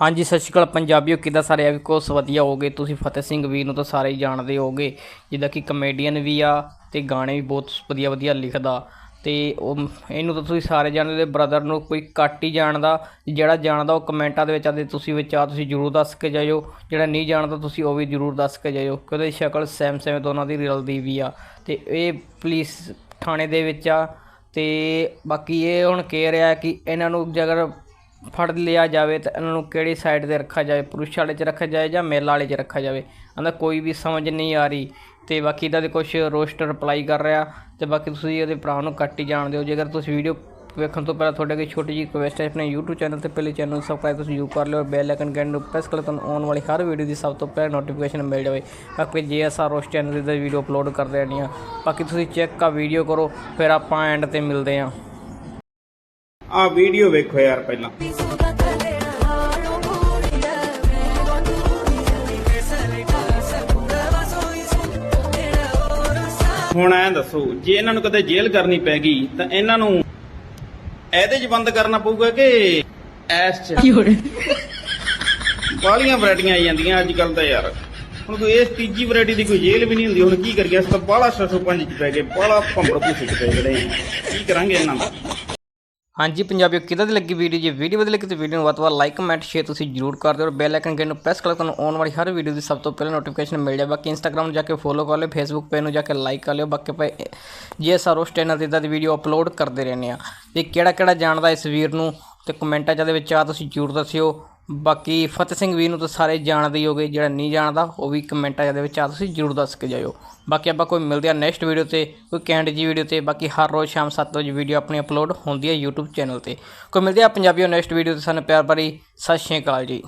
ਹਾਂਜੀ, ਸਤਿ ਸ਼੍ਰੀ ਅਕਾਲ ਪੰਜਾਬੀਓ, ਕਿੱਦਾਂ ਸਾਰੇ ਆ? ਵੀ ਕੋਸ ਵਧੀਆ ਹੋਗੇ ਤੁਸੀਂ ਫਤਿਹ ਸਿੰਘ ਵੀਰ ਨੂੰ ਤਾਂ ਸਾਰੇ ਹੀ ਜਾਣਦੇ ਹੋਗੇ, ਜਿੱਦਾਂ ਕਿ ਕਮੇਡੀਅਨ ਵੀ ਆ ਤੇ ਗਾਣੇ ਵੀ ਬਹੁਤ ਵਧੀਆ ਵਧੀਆ ਲਿਖਦਾ। ਤੇ ਉਹ ਇਹਨੂੰ ਤਾਂ ਤੁਸੀਂ ਸਾਰੇ ਜਾਣਦੇ ਬ੍ਰਦਰ ਨੂੰ ਕੋਈ ਘੱਟ ਹੀ ਜਾਣਦਾ। ਜਿਹੜਾ ਜਾਣਦਾ ਉਹ ਕਮੈਂਟਾਂ ਦੇ ਵਿੱਚ ਆਦੇ, ਤੁਸੀਂ ਵਿੱਚ ਆ, ਤੁਸੀਂ ਜਰੂਰ ਦੱਸ ਕੇ ਜਾਇਓ। ਜਿਹੜਾ ਨਹੀਂ ਜਾਣਦਾ, ਤੁਸੀਂ ਉਹ ਵੀ ਜਰੂਰ ਦੱਸ ਕੇ ਜਾਇਓ। ਕਿਉਂਕਿ ਸ਼ਕਲ ਸੈਮ ਸੈਮ ਦੋਨਾਂ ਦੀ ਰਲਦੀ ਵੀ ਆ। ਤੇ ਇਹ ਪੁਲਿਸ ਥਾਣੇ ਦੇ ਵਿੱਚ ਆ। ਤੇ ਬਾਕੀ ਇਹ ਹੁਣ ਕਹਿ ਰਿਹਾ ਕਿ ਇਹਨਾਂ ਨੂੰ ਜੇਕਰ ਫੜ ਲਿਆ ਜਾਵੇ ਤਾਂ ਇਹਨਾਂ ਨੂੰ ਕਿਹੜੀ ਸਾਈਡ ਤੇ ਰੱਖਿਆ ਜਾਵੇ? ਪੁਰਸ਼ ਵਾਲੇ 'ਚ ਰੱਖਿਆ ਜਾਵੇ ਜਾਂ ਮਹਿਲਾ ਵਾਲੇ 'ਚ ਰੱਖਿਆ ਜਾਵੇ? ਕਹਿੰਦਾ ਕੋਈ ਵੀ ਸਮਝ ਨਹੀਂ ਆ ਰਹੀ। ਤੇ ਬਾਕੀ ਇਹਦਾ ਦੇ ਕੁਝ ਰੋਸਟਰ ਰਿਪਲਾਈ ਕਰ ਰਿਹਾ ਤੇ ਬਾਕੀ ਤੁਸੀਂ ਇਹਦੇ ਭਰਾ ਨੂੰ ਕੱਟ ਹੀ ਜਾਣਦੇ ਹੋ। ਜੇਕਰ ਤੁਸੀਂ ਵੀਡੀਓ ਵੇਖਣ ਤੋਂ ਪਹਿਲਾਂ ਤੁਹਾਡੇ ਕੋਈ ਛੋਟੀ ਜਿਹੀ ਰਿਕੁਐਸਟ ਹੈ, ਆਪਣੇ YouTube ਚੈਨਲ ਤੇ ਪਹਿਲੇ ਚੈਨਲ ਨੂੰ ਸਬਸਕ੍ਰਾਈਬ ਤੁਸੀਂ ਜ਼ਰੂਰ ਕਰ ਲਿਓ। ਬੈਲ ਆਈਕਨ ਘੰਟੀ ਨੂੰ ਪ੍ਰੈਸ ਕਰ ਲਓ ਤੁਹਾਨੂੰ ਆਉਣ ਵਾਲੀ ਹਰ ਵੀਡੀਓ ਦੀ ਸਭ ਤੋਂ ਪਹਿਲਾਂ ਨੋਟੀਫਿਕੇਸ਼ਨ ਮਿਲ ਜਾਵੇ। ਬਾਕੀ ਜੇ ਜੀਐਸਆਰ ਉਸ ਚੈਨਲ ਤੇ ਵੀਡੀਓ ਅਪਲੋਡ ਕਰਦੇ ਰਹਿੰਦੇ ਆ। ਬਾਕੀ ਤੁਸੀਂ ਚੈੱਕ ਆ ਵੀਡੀਓ ਕਰੋ, ਫਿਰ ਆਪਾਂ ਐਂਡ ਤੇ ਮਿਲਦੇ ਆ ਆ ਵੀਡੀਓ ਵੇਖੋ ਯਾਰ ਪਹਿਲਾਂ। ਹੁਣ ਐਂ ਦੱਸੋ ਜੇ ਇਹਨਾਂ ਨੂੰ ਕਦੇ ਜੇਲ੍ਹ ਕਰਨੀ ਪੈ ਗਈ ਤਾਂ ਇਹਨਾਂ ਨੂੰ ਇਹਦੇ 'ਚ ਬੰਦ ਕਰਨਾ ਪਊਗਾ ਕਿ ਐਸ 'ਚ? ਬਾਹਲੀਆਂ ਵੈਰਾਈਟੀਆਂ ਆਈ ਜਾਂਦੀਆਂ ਅੱਜ ਕੱਲ ਤਾਂ ਯਾਰ। ਹੁਣ ਕੋਈ ਇਸ ਤੀਜੀ ਵੈਰਾਈਟੀ ਦੀ ਕੋਈ ਜੇਲ੍ਹ ਵੀ ਨਹੀਂ ਹੁੰਦੀ ਹੁਣ ਕੀ ਕਰੀਏ? ਅਸੀਂ ਤਾਂ ਬਾਹਲਾ 605 ਚ ਪੈ ਗਏ ਬਾਹਲਾ ਭੰਬੜ ਭੂਸੇ ਚ ਪੈ ਗਏ ਕੀ ਕਰਾਂਗੇ ਇਹਨਾਂ ਦਾ? ਹਾਂਜੀ ਪੰਜਾਬੀਓ ਕਿਦਾਂ ਦੀ ਲੱਗੀ ਵੀਡੀਓ ਜੇ ਵੀਡੀਓ ਵਧੀਆ ਲੱਗੀ ਤਾਂ ਵੀਡੀਓ ਨੂੰ ਵੱਧ ਵੱਧ ਲਾਈਕ ਕਮੈਂਟ ਸ਼ੇਅਰ ਤੁਸੀਂ ਜਰੂਰ ਕਰ ਦਿਓ ਔਰ ਬੈਲ ਆਈਕਨ ਘੰਟੀ ਨੂੰ ਪ੍ਰੈਸ ਕਰ ਤੁਹਾਨੂੰ ਆਉਣ ਵਾਲੀ ਹਰ ਵੀਡੀਓ ਦੀ ਸਭ ਤੋਂ ਪਹਿਲਾਂ ਨੋਟੀਫਿਕੇਸ਼ਨ ਮਿਲ ਜਾਵੇ ਬਾਕੀ ਇੰਸਟਾਗ੍ਰam ਨੂੰ ਜਾ ਕੇ ਫੋਲੋ ਕਰ ਲਿਓ ਫੇਸਬੁੱਕ ਪੇਜ ਨੂੰ ਜਾ ਕੇ ਲਾਈਕ ਕਰ ਲਿਓ। ਬਾਕੀ ਭਾਈ ਜੇ ਸਾਰੋਸ ਚੈਨਲ ਤੇ ਇਦਾਂ ਦੀ ਵੀਡੀਓ ਅਪਲੋਡ ਕਰਦੇ ਰਹਿੰਦੇ ਆ ਤੇ ਕਿਹੜਾ ਕਿਹੜਾ ਜਾਣਦਾ ਇਸ ਵੀਰ ਨੂੰ, ਤੇ ਕਮੈਂਟਾਂ ਚ ਦੇ ਵਿੱਚ ਆ, ਤੁਸੀਂ ਜਰੂਰ ਦੱਸਿਓ। ਬਾਕੀ ਫਤਿਹ ਸਿੰਘ ਵੀਰ ਨੂੰ ਤਾਂ ਸਾਰੇ ਜਾਣਦੇ ਹੀ ਹੋਗੇ, ਜਿਹੜਾ ਨਹੀਂ ਜਾਣਦਾ, ਉਹ ਵੀ ਕਮੈਂਟਾਂ ਦੇ ਵਿੱਚ ਆ, ਤੁਸੀਂ ਜਰੂਰ ਦੱਸ ਕੇ ਜਾਇਓ। ਬਾਕੀ ਆਪਾਂ ਕੋਈ ਮਿਲਦੇ ਆ ਨੈਕਸਟ ਵੀਡੀਓ ਤੇ, ਕੋਈ ਕੈਂਡ ਜੀ ਵੀਡੀਓ ਤੇ, ਬਾਕੀ ਹਰ ਰੋਜ਼ ਸ਼ਾਮ 7 ਵਜੇ ਵੀਡੀਓ ਆਪਣੀ ਅਪਲੋਡ ਹੁੰਦੀ ਹੈ YouTube ਚੈਨਲ ਤੇ। ਕੋਈ ਮਿਲਦੇ ਆ ਪੰਜਾਬੀਓ ਨੈਕਸਟ ਵੀਡੀਓ ਤੇ, ਸਾਨੂੰ ਪਿਆਰ ਭਰੀ, ਸਤਿ ਸ਼੍ਰੀ ਅਕਾਲ ਜੀ।